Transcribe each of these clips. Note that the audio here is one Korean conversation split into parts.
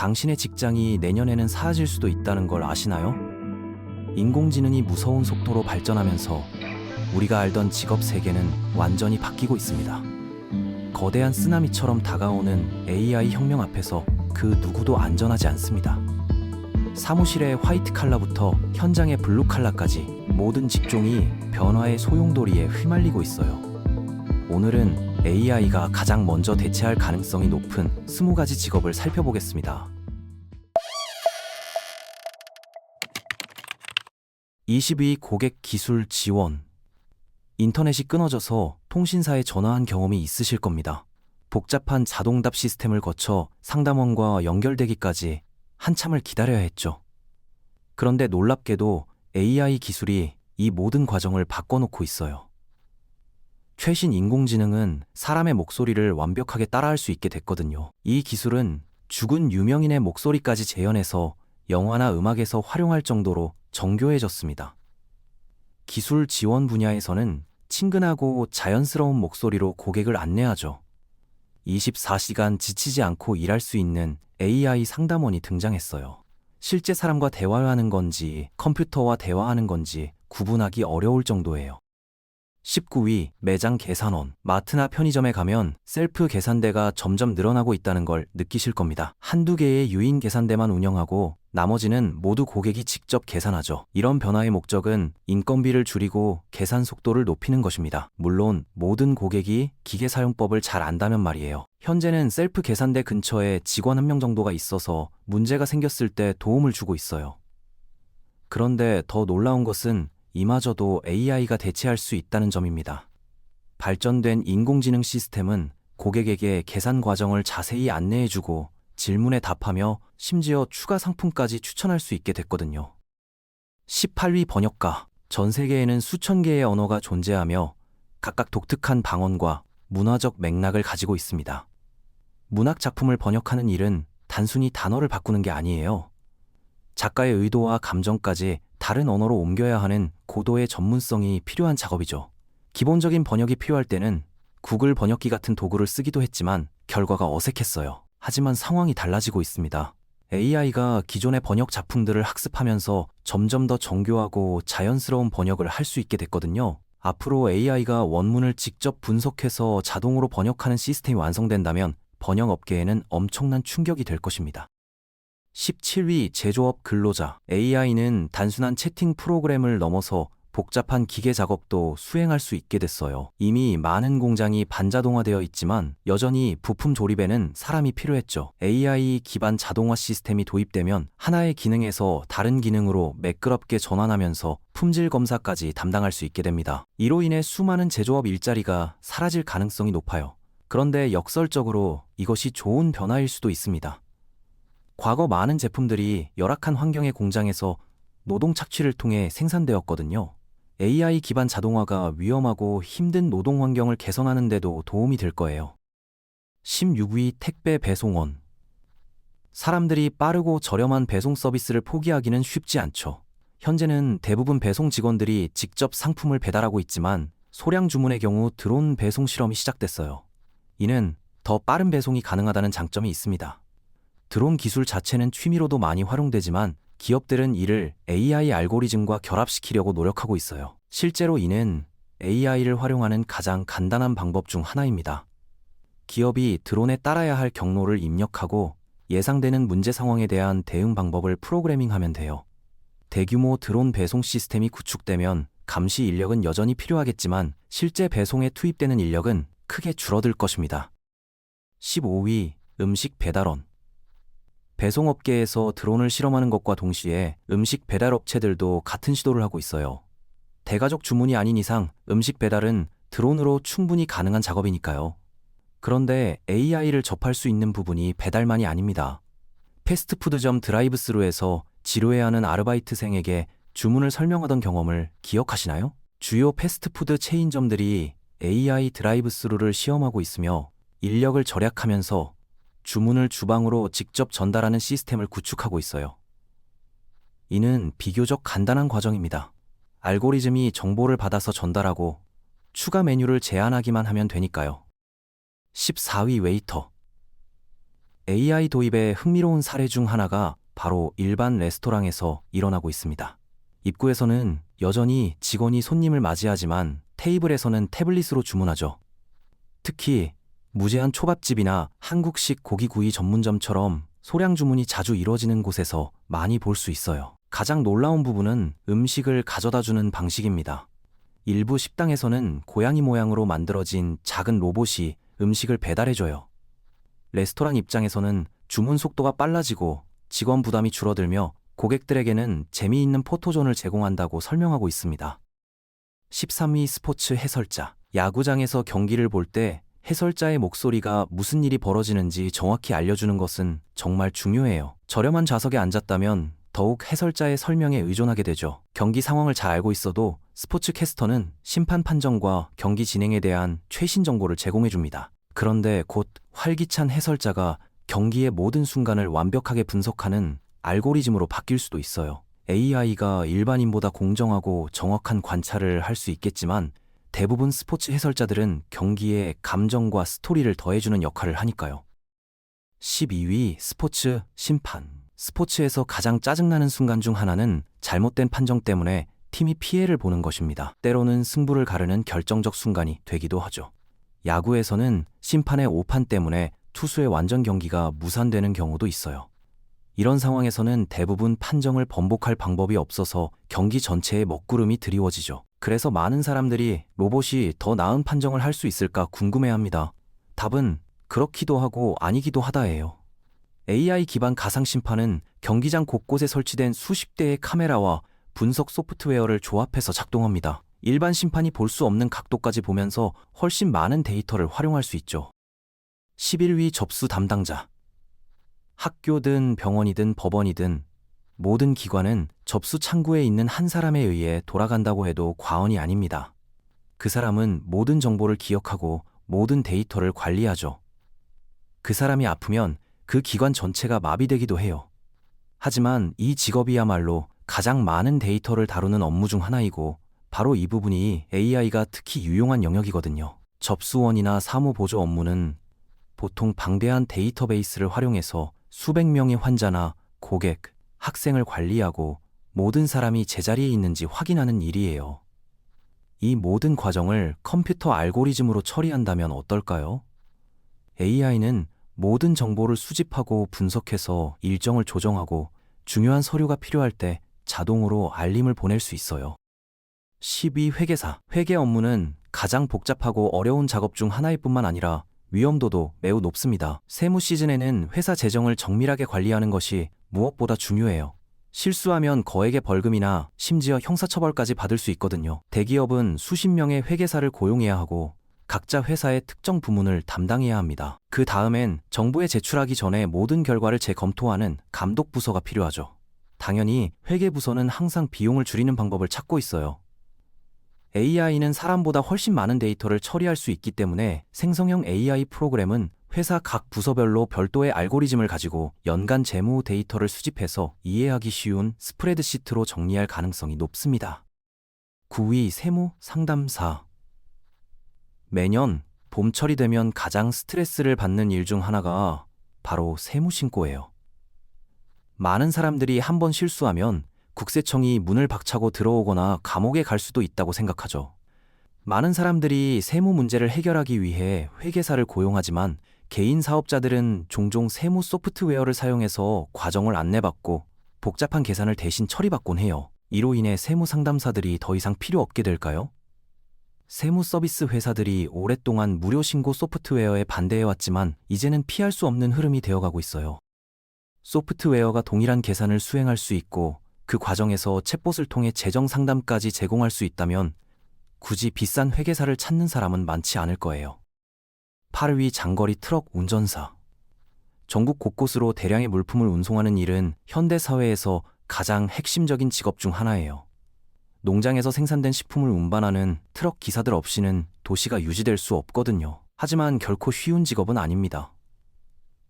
당신의 직장이 내년에는 사라질 수도 있다는 걸 아시나요? 인공지능이 무서운 속도로 발전하면서 우리가 알던 직업 세계는 완전히 바뀌고 있습니다. 거대한 쓰나미처럼 다가오는 AI 혁명 앞에서 그 누구도 안전하지 않습니다. 사무실의 화이트 칼라부터 현장의 블루 칼라까지 모든 직종이 변화의 소용돌이에 휘말리고 있어요. 오늘은 AI가 가장 먼저 대체할 가능성이 높은 20가지 직업을 살펴보겠습니다. 22 고객 기술 지원 인터넷이 끊어져서 통신사에 전화한 경험이 있으실 겁니다. 복잡한 자동답 시스템을 거쳐 상담원과 연결되기까지 한참을 기다려야 했죠. 그런데 놀랍게도 AI 기술이 이 모든 과정을 바꿔놓고 있어요. 최신 인공지능은 사람의 목소리를 완벽하게 따라할 수 있게 됐거든요. 이 기술은 죽은 유명인의 목소리까지 재현해서 영화나 음악에서 활용할 정도로 정교해졌습니다. 기술 지원 분야에서는 친근하고 자연스러운 목소리로 고객을 안내하죠. 24시간 지치지 않고 일할 수 있는 AI 상담원이 등장했어요. 실제 사람과 대화하는 건지 컴퓨터와 대화하는 건지 구분하기 어려울 정도예요. 19위 매장 계산원 마트나 편의점에 가면 셀프 계산대가 점점 늘어나고 있다는 걸 느끼실 겁니다. 한두 개의 유인 계산대만 운영하고 나머지는 모두 고객이 직접 계산하죠. 이런 변화의 목적은 인건비를 줄이고 계산 속도를 높이는 것입니다. 물론 모든 고객이 기계 사용법을 잘 안다면 말이에요. 현재는 셀프 계산대 근처에 직원 한 명 정도가 있어서 문제가 생겼을 때 도움을 주고 있어요. 그런데 더 놀라운 것은 이마저도 AI가 대체할 수 있다는 점입니다. 발전된 인공지능 시스템은 고객에게 계산 과정을 자세히 안내해주고 질문에 답하며 심지어 추가 상품까지 추천할 수 있게 됐거든요. 18위 번역가. 전 세계에는 수천 개의 언어가 존재하며 각각 독특한 방언과 문화적 맥락을 가지고 있습니다. 문학 작품을 번역하는 일은 단순히 단어를 바꾸는 게 아니에요. 작가의 의도와 감정까지 다른 언어로 옮겨야 하는 고도의 전문성이 필요한 작업이죠. 기본적인 번역이 필요할 때는 구글 번역기 같은 도구를 쓰기도 했지만 결과가 어색했어요. 하지만 상황이 달라지고 있습니다. AI가 기존의 번역 작품들을 학습하면서 점점 더 정교하고 자연스러운 번역을 할 수 있게 됐거든요. 앞으로 AI가 원문을 직접 분석해서 자동으로 번역하는 시스템이 완성된다면 번역 업계에는 엄청난 충격이 될 것입니다. 17위 제조업 근로자 AI는 단순한 채팅 프로그램을 넘어서 복잡한 기계 작업도 수행할 수 있게 됐어요. 이미 많은 공장이 반자동화되어 있지만 여전히 부품 조립에는 사람이 필요했죠. AI 기반 자동화 시스템이 도입되면 하나의 기능에서 다른 기능으로 매끄럽게 전환하면서 품질 검사까지 담당할 수 있게 됩니다. 이로 인해 수많은 제조업 일자리가 사라질 가능성이 높아요. 그런데 역설적으로 이것이 좋은 변화일 수도 있습니다. 과거 많은 제품들이 열악한 환경의 공장에서 노동 착취를 통해 생산되었거든요. AI 기반 자동화가 위험하고 힘든 노동 환경을 개선하는 데도 도움이 될 거예요. 16위 택배 배송원. 사람들이 빠르고 저렴한 배송 서비스를 포기하기는 쉽지 않죠. 현재는 대부분 배송 직원들이 직접 상품을 배달하고 있지만 소량 주문의 경우 드론 배송 실험이 시작됐어요. 이는 더 빠른 배송이 가능하다는 장점이 있습니다. 드론 기술 자체는 취미로도 많이 활용되지만 기업들은 이를 AI 알고리즘과 결합시키려고 노력하고 있어요. 실제로 이는 AI를 활용하는 가장 간단한 방법 중 하나입니다. 기업이 드론에 따라야 할 경로를 입력하고 예상되는 문제 상황에 대한 대응 방법을 프로그래밍하면 돼요. 대규모 드론 배송 시스템이 구축되면 감시 인력은 여전히 필요하겠지만 실제 배송에 투입되는 인력은 크게 줄어들 것입니다. 15위 음식 배달원 배송업계에서 드론을 실험하는 것과 동시에 음식 배달 업체들도 같은 시도를 하고 있어요. 대가족 주문이 아닌 이상 음식 배달은 드론으로 충분히 가능한 작업이니까요. 그런데 AI를 접할 수 있는 부분이 배달만이 아닙니다. 패스트푸드점 드라이브스루에서 지루해하는 아르바이트생에게 주문을 설명하던 경험을 기억하시나요? 주요 패스트푸드 체인점들이 AI 드라이브스루를 시험하고 있으며 인력을 절약하면서 주문을 주방으로 직접 전달하는 시스템을 구축하고 있어요. 이는 비교적 간단한 과정입니다. 알고리즘이 정보를 받아서 전달하고 추가 메뉴를 제안하기만 하면 되니까요. 14위 웨이터. AI 도입의 흥미로운 사례 중 하나가 바로 일반 레스토랑에서 일어나고 있습니다. 입구에서는 여전히 직원이 손님을 맞이하지만 테이블에서는 태블릿으로 주문하죠. 특히 무제한 초밥집이나 한국식 고기구이 전문점처럼 소량 주문이 자주 이루어지는 곳에서 많이 볼 수 있어요. 가장 놀라운 부분은 음식을 가져다 주는 방식입니다. 일부 식당에서는 고양이 모양으로 만들어진 작은 로봇이 음식을 배달해줘요. 레스토랑 입장에서는 주문 속도가 빨라지고 직원 부담이 줄어들며 고객들에게는 재미있는 포토존을 제공한다고 설명하고 있습니다. 13위 스포츠 해설자. 야구장에서 경기를 볼 때 해설자의 목소리가 무슨 일이 벌어지는지 정확히 알려주는 것은 정말 중요해요. 저렴한 좌석에 앉았다면 더욱 해설자의 설명에 의존하게 되죠. 경기 상황을 잘 알고 있어도 스포츠 캐스터는 심판 판정과 경기 진행에 대한 최신 정보를 제공해 줍니다. 그런데 곧 활기찬 해설자가 경기의 모든 순간을 완벽하게 분석하는 알고리즘으로 바뀔 수도 있어요. AI가 일반인보다 공정하고 정확한 관찰을 할 수 있겠지만 대부분 스포츠 해설자들은 경기에 감정과 스토리를 더해주는 역할을 하니까요. 12위 스포츠 심판. 스포츠에서 가장 짜증나는 순간 중 하나는 잘못된 판정 때문에 팀이 피해를 보는 것입니다. 때로는 승부를 가르는 결정적 순간이 되기도 하죠. 야구에서는 심판의 오판 때문에 투수의 완전 경기가 무산되는 경우도 있어요. 이런 상황에서는 대부분 판정을 번복할 방법이 없어서 경기 전체에 먹구름이 드리워지죠. 그래서 많은 사람들이 로봇이 더 나은 판정을 할 수 있을까 궁금해합니다. 답은 그렇기도 하고 아니기도 하다예요. AI 기반 가상 심판은 경기장 곳곳에 설치된 수십 대의 카메라와 분석 소프트웨어를 조합해서 작동합니다. 일반 심판이 볼 수 없는 각도까지 보면서 훨씬 많은 데이터를 활용할 수 있죠. 11위 접수 담당자. 학교든 병원이든 법원이든 모든 기관은 접수 창구에 있는 한 사람에 의해 돌아간다고 해도 과언이 아닙니다. 그 사람은 모든 정보를 기억하고 모든 데이터를 관리하죠. 그 사람이 아프면 그 기관 전체가 마비되기도 해요. 하지만 이 직업이야말로 가장 많은 데이터를 다루는 업무 중 하나이고 바로 이 부분이 AI가 특히 유용한 영역이거든요. 접수원이나 사무보조 업무는 보통 방대한 데이터베이스를 활용해서 수백 명의 환자나 고객, 학생을 관리하고 모든 사람이 제자리에 있는지 확인하는 일이에요. 이 모든 과정을 컴퓨터 알고리즘으로 처리한다면 어떨까요? AI는 모든 정보를 수집하고 분석해서 일정을 조정하고 중요한 서류가 필요할 때 자동으로 알림을 보낼 수 있어요. 12 회계사. 회계 업무는 가장 복잡하고 어려운 작업 중 하나일 뿐만 아니라 위험도도 매우 높습니다. 세무 시즌에는 회사 재정을 정밀하게 관리하는 것이 무엇보다 중요해요. 실수하면 거액의 벌금이나 심지어 형사처벌까지 받을 수 있거든요. 대기업은 수십 명의 회계사를 고용해야 하고 각자 회사의 특정 부문을 담당해야 합니다. 그 다음엔 정부에 제출하기 전에 모든 결과를 재검토하는 감독 부서가 필요하죠. 당연히 회계부서는 항상 비용을 줄이는 방법을 찾고 있어요. AI는 사람보다 훨씬 많은 데이터를 처리할 수 있기 때문에 생성형 AI 프로그램은 회사 각 부서별로 별도의 알고리즘을 가지고 연간 재무 데이터를 수집해서 이해하기 쉬운 스프레드시트로 정리할 가능성이 높습니다. 9위 세무 상담사 매년 봄철이 되면 가장 스트레스를 받는 일 중 하나가 바로 세무 신고예요. 많은 사람들이 한 번 실수하면 국세청이 문을 박차고 들어오거나 감옥에 갈 수도 있다고 생각하죠. 많은 사람들이 세무 문제를 해결하기 위해 회계사를 고용하지만 개인 사업자들은 종종 세무 소프트웨어를 사용해서 과정을 안내받고 복잡한 계산을 대신 처리받곤 해요. 이로 인해 세무 상담사들이 더 이상 필요 없게 될까요? 세무 서비스 회사들이 오랫동안 무료 신고 소프트웨어에 반대해왔지만 이제는 피할 수 없는 흐름이 되어가고 있어요. 소프트웨어가 동일한 계산을 수행할 수 있고 그 과정에서 챗봇을 통해 재정 상담까지 제공할 수 있다면 굳이 비싼 회계사를 찾는 사람은 많지 않을 거예요. 8위 장거리 트럭 운전사. 전국 곳곳으로 대량의 물품을 운송하는 일은 현대 사회에서 가장 핵심적인 직업 중 하나예요. 농장에서 생산된 식품을 운반하는 트럭 기사들 없이는 도시가 유지될 수 없거든요. 하지만 결코 쉬운 직업은 아닙니다.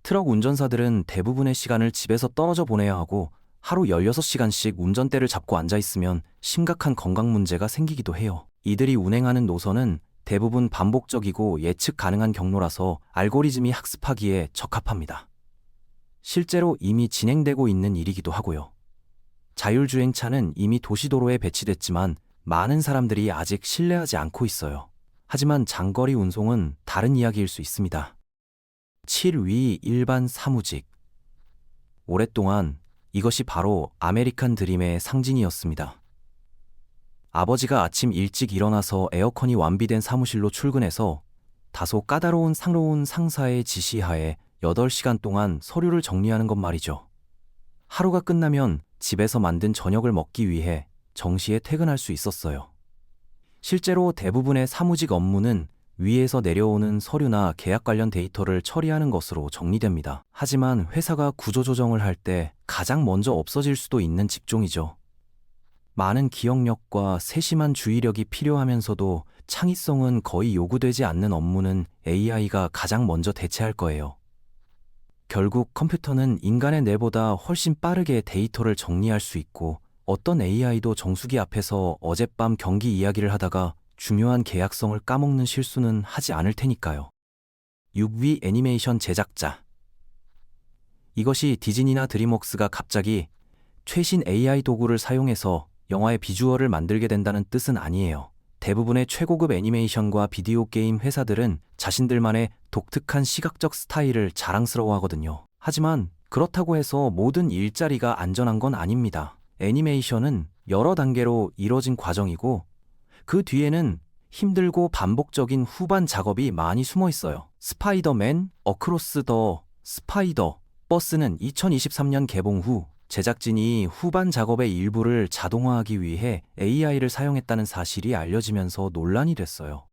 트럭 운전사들은 대부분의 시간을 집에서 떨어져 보내야 하고 하루 16시간씩 운전대를 잡고 앉아 있으면 심각한 건강 문제가 생기기도 해요. 이들이 운행하는 노선은 대부분 반복적이고 예측 가능한 경로라서 알고리즘이 학습하기에 적합합니다. 실제로 이미 진행되고 있는 일이기도 하고요. 자율주행차는 이미 도시도로에 배치됐지만 많은 사람들이 아직 신뢰하지 않고 있어요. 하지만 장거리 운송은 다른 이야기일 수 있습니다. 7위 일반 사무직. 오랫동안 이것이 바로 아메리칸 드림의 상징이었습니다. 아버지가 아침 일찍 일어나서 에어컨이 완비된 사무실로 출근해서 다소 까다로운 상로운 상사의 지시하에 8시간 동안 서류를 정리하는 것 말이죠. 하루가 끝나면 집에서 만든 저녁을 먹기 위해 정시에 퇴근할 수 있었어요. 실제로 대부분의 사무직 업무는 위에서 내려오는 서류나 계약 관련 데이터를 처리하는 것으로 정리됩니다. 하지만 회사가 구조조정을 할 때 가장 먼저 없어질 수도 있는 직종이죠. 많은 기억력과 세심한 주의력이 필요하면서도 창의성은 거의 요구되지 않는 업무는 AI가 가장 먼저 대체할 거예요. 결국 컴퓨터는 인간의 뇌보다 훨씬 빠르게 데이터를 정리할 수 있고 어떤 AI도 정수기 앞에서 어젯밤 경기 이야기를 하다가 중요한 계약성을 까먹는 실수는 하지 않을 테니까요. 6위 애니메이션 제작자. 이것이 디즈니나 드림웍스가 갑자기 최신 AI 도구를 사용해서 영화의 비주얼을 만들게 된다는 뜻은 아니에요. 대부분의 최고급 애니메이션과 비디오 게임 회사들은 자신들만의 독특한 시각적 스타일을 자랑스러워 하거든요. 하지만 그렇다고 해서 모든 일자리가 안전한 건 아닙니다. 애니메이션은 여러 단계로 이뤄진 과정이고 그 뒤에는 힘들고 반복적인 후반 작업이 많이 숨어 있어요. 스파이더맨, 어크로스 더 스파이더 버스는 2023년 개봉 후 제작진이 후반 작업의 일부를 자동화하기 위해 AI를 사용했다는 사실이 알려지면서 논란이 됐어요.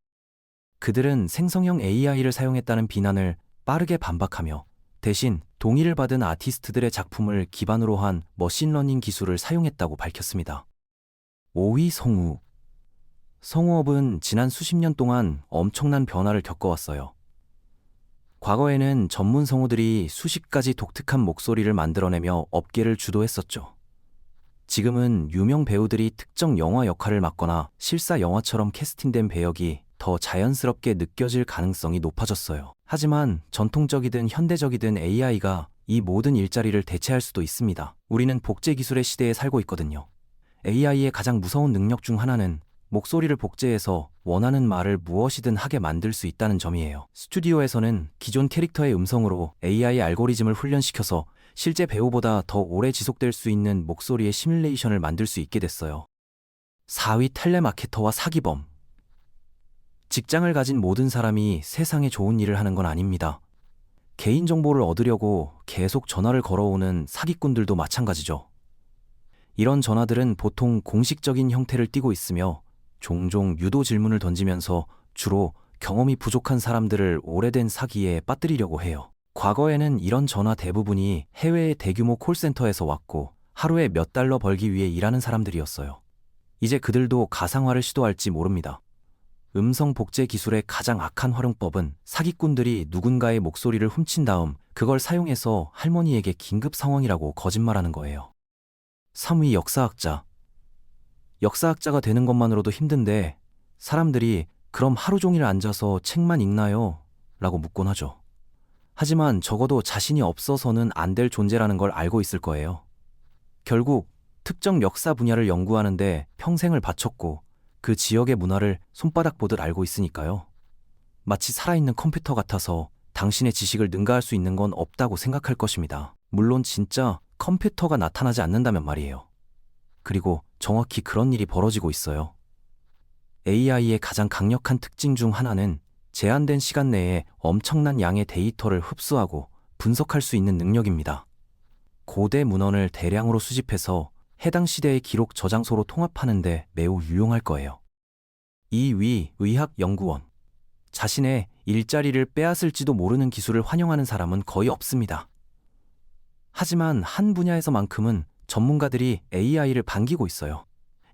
그들은 생성형 AI를 사용했다는 비난을 빠르게 반박하며 대신 동의를 받은 아티스트들의 작품을 기반으로 한 머신러닝 기술을 사용했다고 밝혔습니다. 5위 성우 성우업은 지난 수십 년 동안 엄청난 변화를 겪어왔어요. 과거에는 전문 성우들이 수십 가지 독특한 목소리를 만들어내며 업계를 주도했었죠. 지금은 유명 배우들이 특정 영화 역할을 맡거나 실사 영화처럼 캐스팅된 배역이 더 자연스럽게 느껴질 가능성이 높아졌어요. 하지만 전통적이든 현대적이든 AI가 이 모든 일자리를 대체할 수도 있습니다. 우리는 복제 기술의 시대에 살고 있거든요. AI의 가장 무서운 능력 중 하나는 목소리를 복제해서 원하는 말을 무엇이든 하게 만들 수 있다는 점이에요. 스튜디오에서는 기존 캐릭터의 음성으로 AI 알고리즘을 훈련시켜서 실제 배우보다 더 오래 지속될 수 있는 목소리의 시뮬레이션을 만들 수 있게 됐어요. 4위 텔레마케터와 사기범. 직장을 가진 모든 사람이 세상에 좋은 일을 하는 건 아닙니다. 개인정보를 얻으려고 계속 전화를 걸어오는 사기꾼들도 마찬가지죠. 이런 전화들은 보통 공식적인 형태를 띠고 있으며 종종 유도 질문을 던지면서 주로 경험이 부족한 사람들을 오래된 사기에 빠뜨리려고 해요. 과거에는 이런 전화 대부분이 해외의 대규모 콜센터에서 왔고 하루에 몇 달러 벌기 위해 일하는 사람들이었어요. 이제 그들도 가상화를 시도할지 모릅니다. 음성 복제 기술의 가장 악한 활용법은 사기꾼들이 누군가의 목소리를 훔친 다음 그걸 사용해서 할머니에게 긴급 상황이라고 거짓말하는 거예요. 3위 역사학자. 역사학자가 되는 것만으로도 힘든데 사람들이 그럼 하루 종일 앉아서 책만 읽나요? 라고 묻곤 하죠. 하지만 적어도 자신이 없어서는 안 될 존재라는 걸 알고 있을 거예요. 결국 특정 역사 분야를 연구하는데 평생을 바쳤고 그 지역의 문화를 손바닥 보듯 알고 있으니까요. 마치 살아있는 컴퓨터 같아서 당신의 지식을 능가할 수 있는 건 없다고 생각할 것입니다. 물론 진짜 컴퓨터가 나타나지 않는다면 말이에요. 그리고 정확히 그런 일이 벌어지고 있어요. AI의 가장 강력한 특징 중 하나는 제한된 시간 내에 엄청난 양의 데이터를 흡수하고 분석할 수 있는 능력입니다. 고대 문헌을 대량으로 수집해서 해당 시대의 기록 저장소로 통합하는데 매우 유용할 거예요. 2위 의학연구원. 자신의 일자리를 빼앗을지도 모르는 기술을 환영하는 사람은 거의 없습니다. 하지만 한 분야에서만큼은 전문가들이 AI를 반기고 있어요.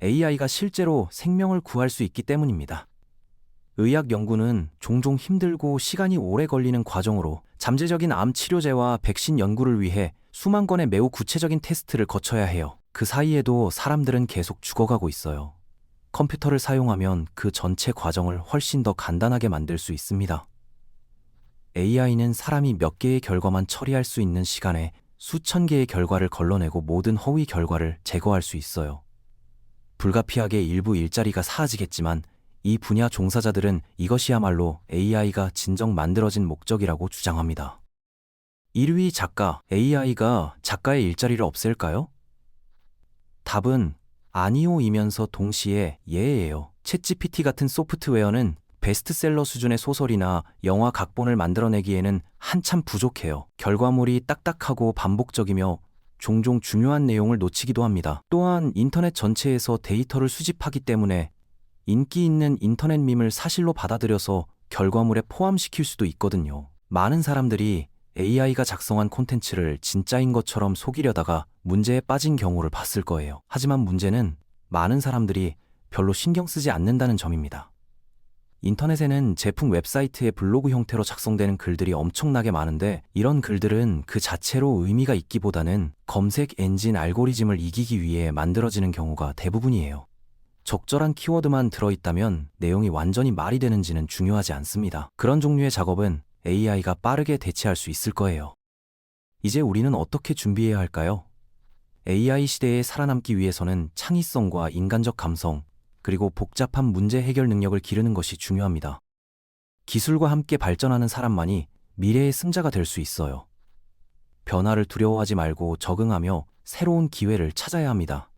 AI가 실제로 생명을 구할 수 있기 때문입니다. 의학 연구는 종종 힘들고 시간이 오래 걸리는 과정으로 잠재적인 암 치료제와 백신 연구를 위해 수만 건의 매우 구체적인 테스트를 거쳐야 해요. 그 사이에도 사람들은 계속 죽어가고 있어요. 컴퓨터를 사용하면 그 전체 과정을 훨씬 더 간단하게 만들 수 있습니다. AI는 사람이 몇 개의 결과만 처리할 수 있는 시간에 수천 개의 결과를 걸러내고 모든 허위 결과를 제거할 수 있어요. 불가피하게 일부 일자리가 사라지겠지만 이 분야 종사자들은 이것이야말로 AI가 진정 만들어진 목적이라고 주장합니다. 1위 작가, AI가 작가의 일자리를 없앨까요? 답은 아니오이면서 동시에 예예요. 챗GPT 같은 소프트웨어는 베스트셀러 수준의 소설이나 영화 각본을 만들어내기에는 한참 부족해요. 결과물이 딱딱하고 반복적이며 종종 중요한 내용을 놓치기도 합니다. 또한 인터넷 전체에서 데이터를 수집하기 때문에 인기 있는 인터넷 밈을 사실로 받아들여서 결과물에 포함시킬 수도 있거든요. 많은 사람들이 AI가 작성한 콘텐츠를 진짜인 것처럼 속이려다가 문제에 빠진 경우를 봤을 거예요. 하지만 문제는 많은 사람들이 별로 신경 쓰지 않는다는 점입니다. 인터넷에는 제품 웹사이트의 블로그 형태로 작성되는 글들이 엄청나게 많은데 이런 글들은 그 자체로 의미가 있기보다는 검색 엔진 알고리즘을 이기기 위해 만들어지는 경우가 대부분이에요. 적절한 키워드만 들어있다면 내용이 완전히 말이 되는지는 중요하지 않습니다. 그런 종류의 작업은 AI가 빠르게 대체할 수 있을 거예요. 이제 우리는 어떻게 준비해야 할까요? AI 시대에 살아남기 위해서는 창의성과 인간적 감성, 그리고 복잡한 문제 해결 능력을 기르는 것이 중요합니다. 기술과 함께 발전하는 사람만이 미래의 승자가 될 수 있어요. 변화를 두려워하지 말고 적응하며 새로운 기회를 찾아야 합니다.